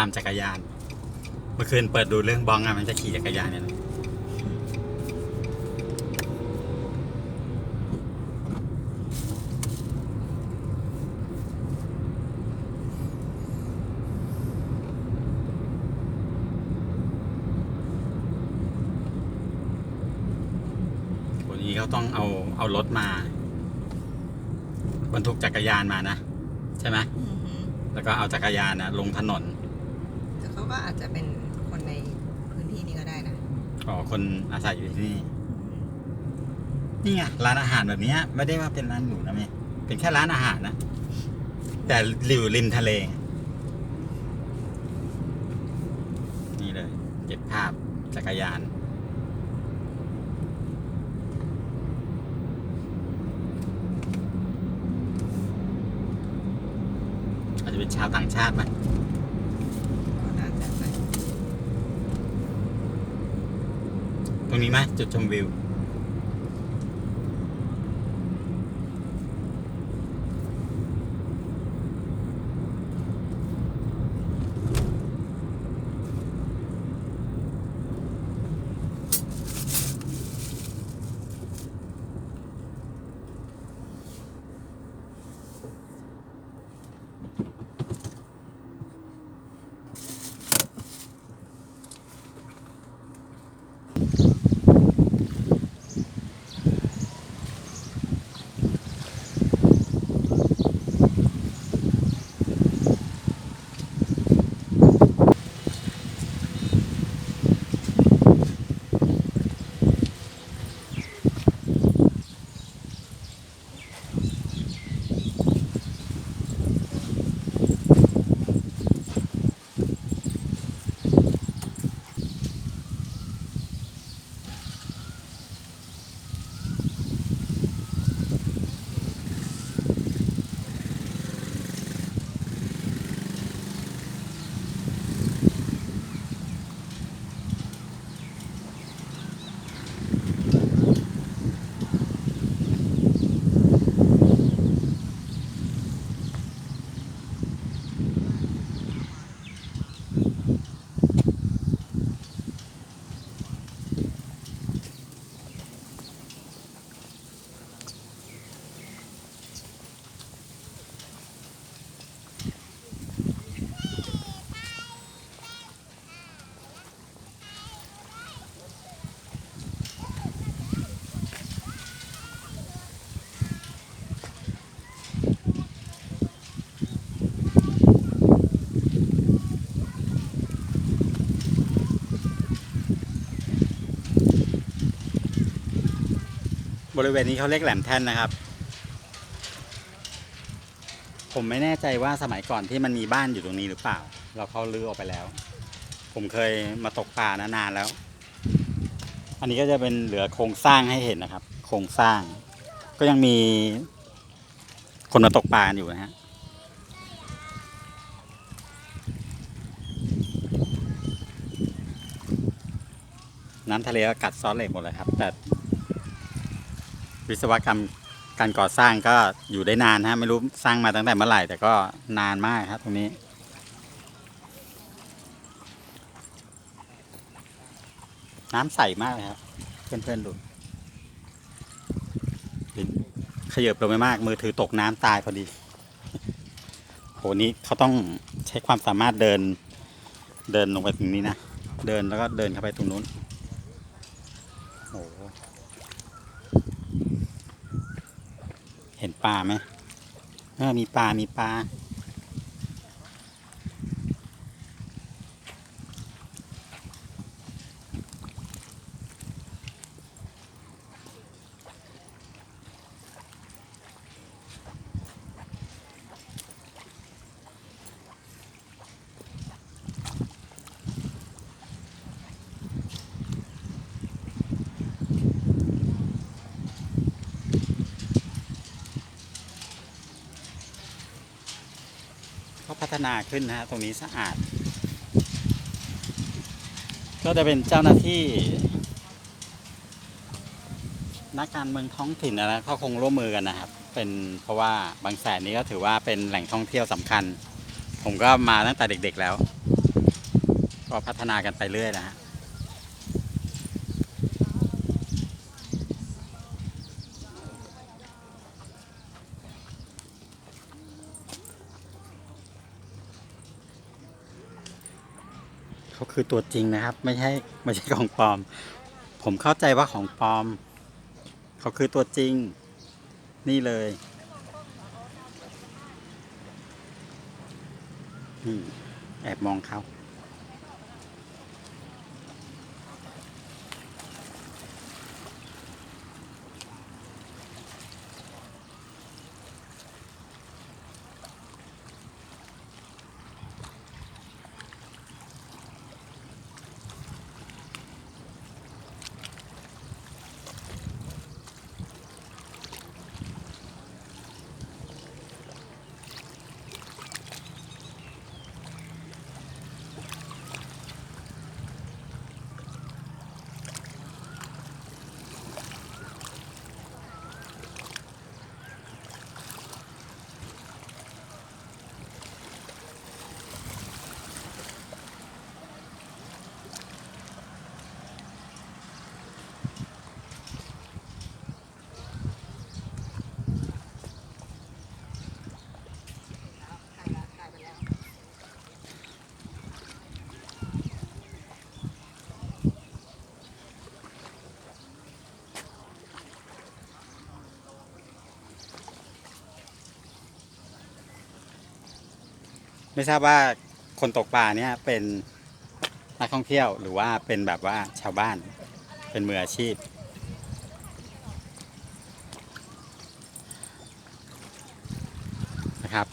ตามจักรยาน เมื่อคืนเปิดดูเรื่องบ้องอะมันจะขี่จักรยานเนี่ยนะวันนี้เขาต้องเอาเอารถมา บรรทุกจักรยานมานะ ใช่ไหมอือหือแล้วก็เอาจักรยานนะลงถนน แต่เขาก็อาจจะเป็นคนในพื้นที่นี้ก็ได้นะ อ๋อ คนอาศัยอยู่ที่นี่ นี่ไงร้านอาหารแบบเนี้ยไม่ได้ว่าเป็นร้านหรูนะเมย์เป็นแค่ร้านอาหารนะ แต่อยู่ริมทะเล นี่เลย เก็บภาพจักรยานอาจจะเป็นชาวต่างชาติไหม ก็น่าจะไป ตรงนี้ไหมจุดชมวิว บริเวณนี้เขาเรียกแหลมแท่นนะครับ ผมไม่แน่ใจว่าสมัยก่อนที่มันมีบ้านอยู่ตรงนี้หรือเปล่า เราเขาลื้อออกไปแล้ว ผมเคยมาตกปลานะนานแล้ว อันนี้ก็จะเป็นเหลือโครงสร้างให้เห็นนะครับ โครงสร้าง ก็ยังมีคนมาตกปลาอยู่นะฮะน้ำทะเลก็กัดซอสเหล็กหมดเลยครับ แต่ วิศวกรรมการก่อสร้างก็อยู่ได้นานฮะไม่รู้สร้างมาตั้งแต่เมื่อไหร่ แต่ก็นานมากครับตรงนี้ น้ำใสมากเลยครับ เพื่อนๆดูขยับลงไปมาก มือถือตกน้ำตายพอดีโหนี้เขาต้องใช้ความสามารถเดินเดินลงไปตรงนี้นะ เดินแล้วก็เดินเข้าไปตรงนู้นโอ้โห เห็น ปลาไหมเออมีปลา มีปลา นาขึ้นนะฮะตรงนี้สะอาด ก็จะเป็นเจ้าหน้าที่นักการเมืองท้องถิ่นนะเขาคงร่วมมือกันนะครับ เป็นเพราะว่าบางแสนนี้ก็ถือว่าเป็นแหล่งท่องเที่ยวสำคัญ ผมก็มาตั้งแต่เด็กๆแล้ว ก็พัฒนากันไปเรื่อยนะฮะ คือตัวจริงนะครับ ไม่ใช่ไม่ใช่ของปลอม ผมเข้าใจว่าของปลอม เขาคือตัวจริง นี่เลยนี่แอบมองเขา ไม่ทราบว่าคนตกปลาเนี่ยเป็นนักท่องเที่ยวหรือว่าเป็นแบบว่าชาวบ้านเป็นมืออาชีพ นะครับ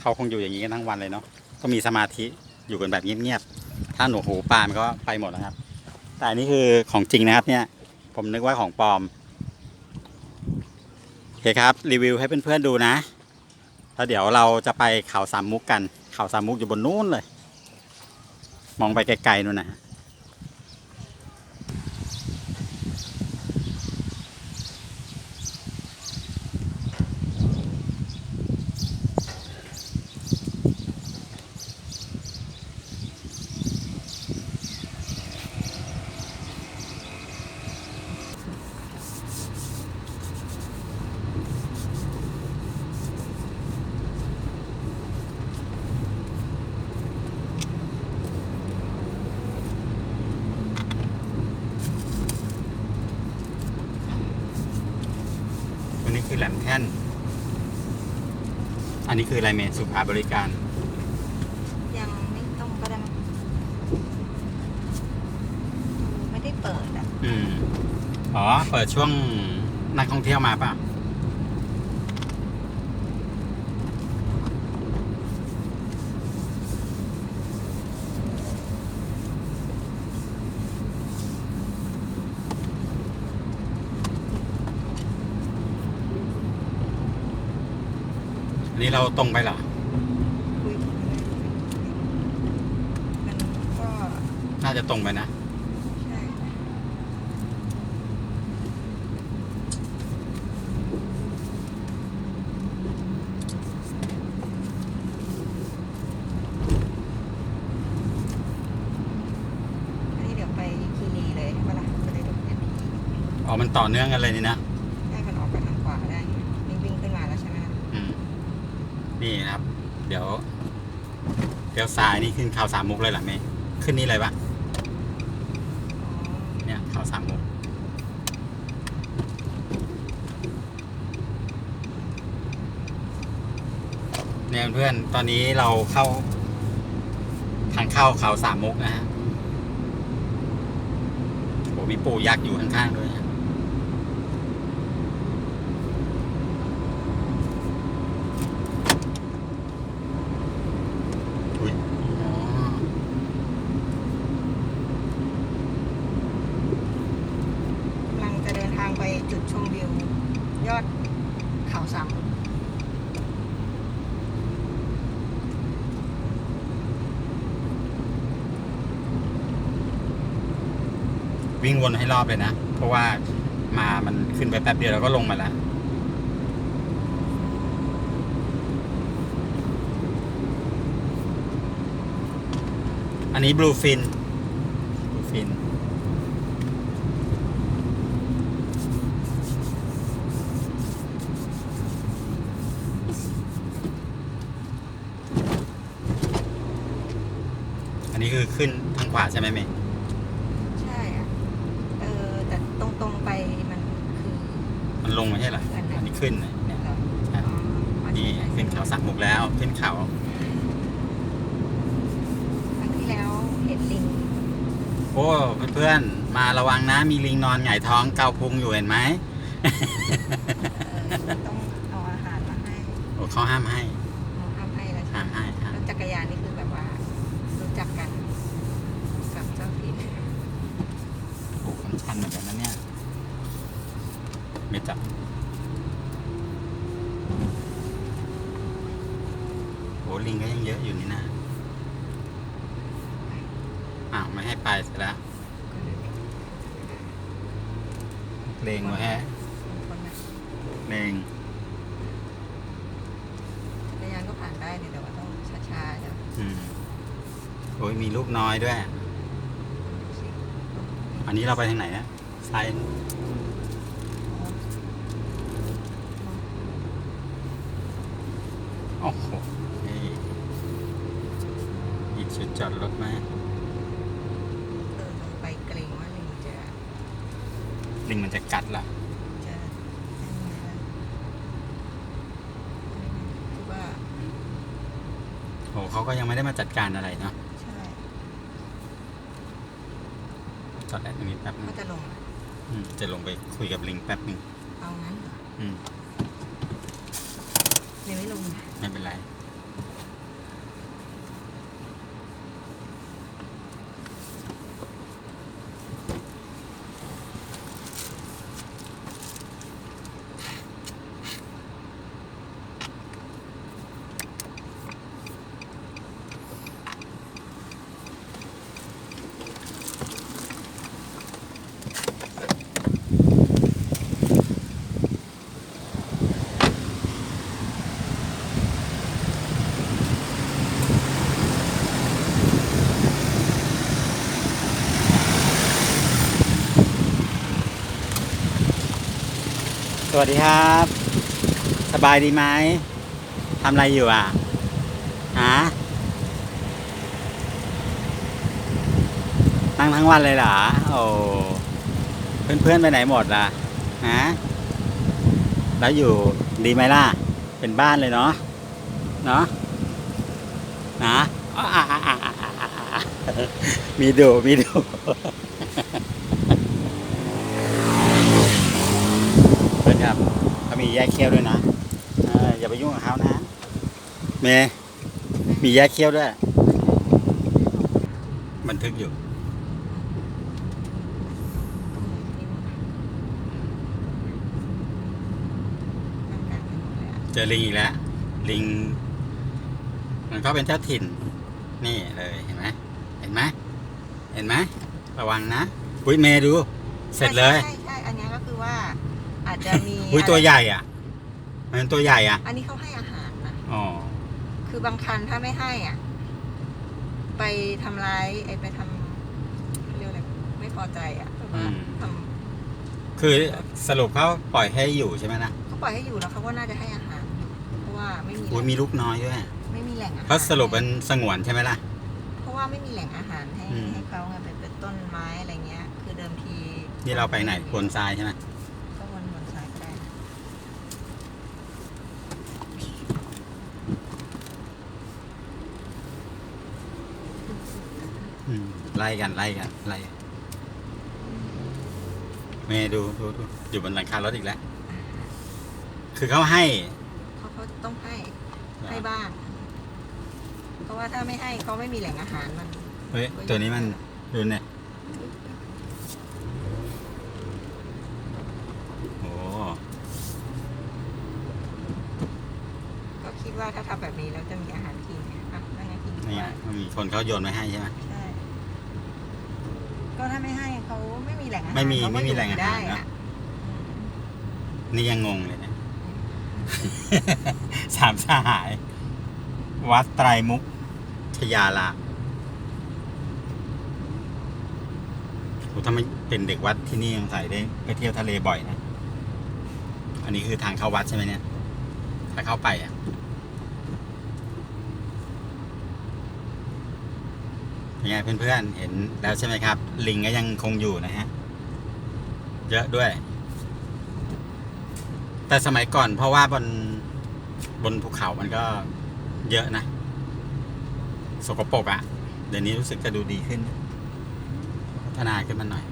เขาคงอยู่อย่างนี้กันทั้งวันเลยเนาะต้องมีสมาธิอยู่กันแบบเงียบๆถ้าหนูหูปลามันก็ไปหมดแล้วครับ แต่อันนี้คือของจริงนะครับเนี่ย ผมนึกว่าของปลอมโอเคครับ รีวิวให้เพื่อนๆดูนะ แล้วเดี๋ยวเราจะไปเขาสามมุกกัน เขาสามมุกอยู่บนนู้นเลย มองไปไกลๆนู่นนะ คือแหลมแท่น อันนี้คืออะไรเมนสุขาบริการ ยังไม่ต้องก็ได้มั้งไม่ได้เปิดอะ อืม อ๋อ เปิดช่วงนักท่องเที่ยวมาป่ะ อั นนี้เราตรงไปเหรอคุยมันก็น่าจะตรงไปนะ ใช่อันนี้เดี๋ยวไปคีรีเลยเวลาจะได้ดูแผนที่อ๋อ มันต่อเนื่องกันเลยนี่นะ นี่นะครับ เดี๋ยวเดี๋ยวซ้ายนี่ขึ้นเขาสามมุกเลยเหรอเมย์ขึ้นนี่เลยปะเนี่ยเขาสามมุกเนี่ยเพื่อนตอนนี้เราเข้าทางเข้าเขาสามมุกนะฮะโอ้มีปู่ยักษ์อยู่ข้างๆด้วยฮะอุ้ยอ๋อ กำลังจะเดินทางไปจุดชมวิว ยอดเขาสามมุก วิ่งวนให้รอบเลยนะ เพราะว่ามามันขึ้นไปแป๊บเดียวแล้วก็ลงมาแล้วอันนี้บลูฟินบลูฟินอันนี้คือขึ้นทางขวาใช่ไหมเมย์ ใช่อะ เออ แต่ตรงๆไปมันคือ มัน ลงไม่ใช่เหรออันไหนอันนี้ขึ้นนะเนี่ยเหรอครับอ๋ออ๋อนี่ใช่ใช่ขึ้นเขาสักมุกแล้วขึ้นเขาครั้งที่แล้วเห็นลิงโอ้เพื่อนๆมาระวังนะมีลิงนอนหงายท้องเกาพุงอยู่เห็นไหมเออต้องเอาอาหารมาให้โอ้เขาห้ามให้เอาทำให้แล้วใช่ห้ามไหมให้ครับแล้วจักรยานนี่คือแบบว่า รู้จักกันกับเจ้าถิ่น โอ้มันชันเหมือนกันนะเนี่ย ไม่จับ โอ้ลิงก็ยังเยอะอยู่นี่นะ อ้าวไม่ให้ไปเสร็จแล้วเลงไว้แฮะ คนนะ เลงจักรยานก็ผ่านได้เนี่ยแต่ว่าต้องช้าๆเดี๋ยวอืมโอ้ยมีลูกน้อยด้วยดูสิอันนี้เราไปทางไหนนะซ้ายโอ้โหนี่อีกจุดจอดรถไหม เออลงไปเกรงว่าลิงจะ ลิงมันจะกัดละ จะอันนี้นะคือว่า โอ้เขาก็ยังไม่ได้มาจัดการอะไรเนาะใช่จอดแอดตรงนี้แป๊บนึงเขาจะลงอะอืมจะลงไปคุยกับลิงแป๊บนึงเอางั้นเหรออืมเดี๋ยวไม่ลงนะไม่เป็นไร สวัสดีครับ สบายดีไหมทำอะไรอยู่อะฮะนั่งทั้งวันเลยเหรอโอ้เพื่อนๆไปไหนหมดล่ะฮะแล้วอยู่ดีไหมล่ะ เป็นบ้านเลยเนาะเนาะนะอะะะะะอะอะมีดูมีดู เพื่อนครับเขามี แยกเขี้ยวด้วยนะเอออย่าไปยุ่งกับเขานะเมย์มีแยกเขี้ยวด้วย บันทึกอยู่นั่งกลางถนนเลยอะเจอลิงอีกแล้ว ลิง มันก็เป็นเจ้าถิ่น นี่เลยเห็นไหมเห็นไหมเห็นไหมระวังนะอุ้ยเมย์ดู เสร็จเลย ใช่ใช่อันเนี้ยก็คือว่า อาจจะมีอุ้ยตัวใหญ่อะ มันเป็นตัวใหญ่อะ อันนี้เขาให้อาหารนะอ๋อคือบางคันถ้าไม่ให้อะ ไปทำร้ายไอ้ไปทำเขาเรียกอะไรไม่พอใจอะแบบว่าทคือสรุปเขาปล่อยให้อยู่ใช่ไหมนะำเขาปล่อยให้อยู่แล้วเขาก็น่าจะให้อาหารอยู่เพราะว่าไม่มีอุ้ยมีลูกน้อยด้วยไม่มีแหล่งอาหารเขาสรุปเป็นสงวนใช่ไหมล่ะเพราะว่าไม่มีแหล่งอาหารให้อืมให้เขาไงเป็นเป็นต้นไม้อะไรเงี้ย คือเดิมทีนี่เราไปไหนพวนทรายใช่ไหม ก็วนวนซ้ายก็ได้นะ อืม ไล่กันไล่กันไล่กันเมย์ดูดูดูอยู่บนหลังคารถอีกแล้ว คือเขาให้เขาเขาต้องให้ให้บ้างเพราะว่าถ้าไม่ให้เขาไม่มีแหล่งอาหารมันเฮ้ยตัวนี้มันดูเนี่ยโอ้ก็คิดว่าถ้าทำแบบนี้แล้วจะมีอาหารกินไงอะนั่นไงกินนี่ไงว่ามันมีคนเขาโยนไว้ให้ใช่ไหมใช่ ก็ถ้าไม่ให้เขาไม่มีแหล่งอาหารไม่มีเขาไม่มีแหล่งอาหารได้นะ อะนี่ยังงงเลยนะ สามสหาย วัดไตรมุกชยาลาโหถ้าไม่เป็นเด็กวัดที่นี่ยังใส่ได้ไปเที่ยวทะเลบ่อยนะ อันนี้คือทางเข้าวัดใช่ไหมเนี่ยถ้าเข้าไปอะ ยังไงเพื่อนๆ เห็นแล้วใช่ไหมครับ ลิงก็ยังคงอยู่นะฮะ เยอะด้วย แต่สมัยก่อนเพราะว่าบนบนภูเขามันก็เยอะนะ สกปรกอะ่ะ เดี๋ยวนี้รู้สึกจะดูดีขึ้น พัฒนาขึ้นมาหน่อย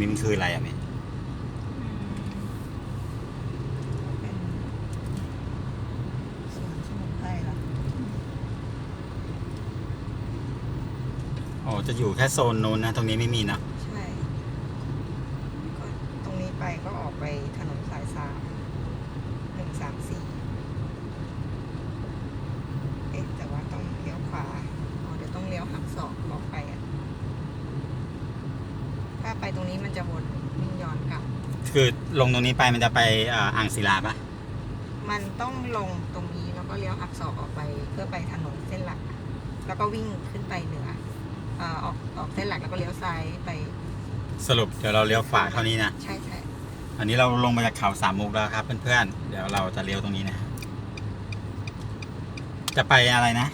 นี้มันคืออะไรอะเมย์เป็นสวนสมุนไพรเหรออ๋อจะอยู่แค่โซนนู้นนะ ตรงนี้ไม่มีนะ ใช่ก็ตรงนี้ไปก็ออกไปถนนสายสามหนึ่งสามสี่เอ๊ะแต่ว่าต้องเลี้ยวขวาอ๋อเดี๋ยวต้องเลี้ยวหักศอกออกไปอะ ถ้าไปตรงนี้มันจะวนวิ่งย้อนกลับ คือลงตรงนี้ไปมันจะไปเอ่ออ่างศิลาปะมันต้องลงตรงนี้แล้วก็เลี้ยวหักศอกออกไปเพื่อไปถนนเส้นหลัก แล้วก็วิ่งขึ้นไปเหนือเอ่อออกออกเส้นหลักแล้วก็เลี้ยวซ้ายไปสรุปเดี๋ยวเราเลี้ยวขวาเท่านี้นะใช่ใช่อันนี้เราลงมาจากเขาสามมุกแล้วครับเพื่อนๆเดี๋ยวเราจะเลี้ยวตรงนี้นะจะไปอะไรนะ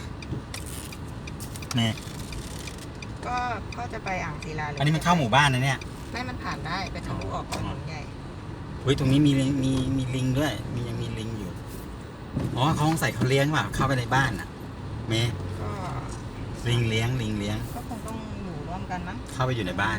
นี่ก็ก็จะไปอ่างศิลาเลยอันนี้มันเข้าหมู่บ้านนะเนี่ย ไม่มันผ่านได้ไปทะลุออกถนนใหญ่เฮ้ยตรงนี้มีลิงมีมีลิงด้วย มียังมีลิงอยู่อ๋อเขาสงสัยเขาเลี้ยงเปล่าเข้าไปในบ้านอะเมย์ก็ลิงเลี้ยงลิงเลี้ยง ก็คงต้องอยู่ร่วมกันมั้งเข้าไปอยู่ในบ้าน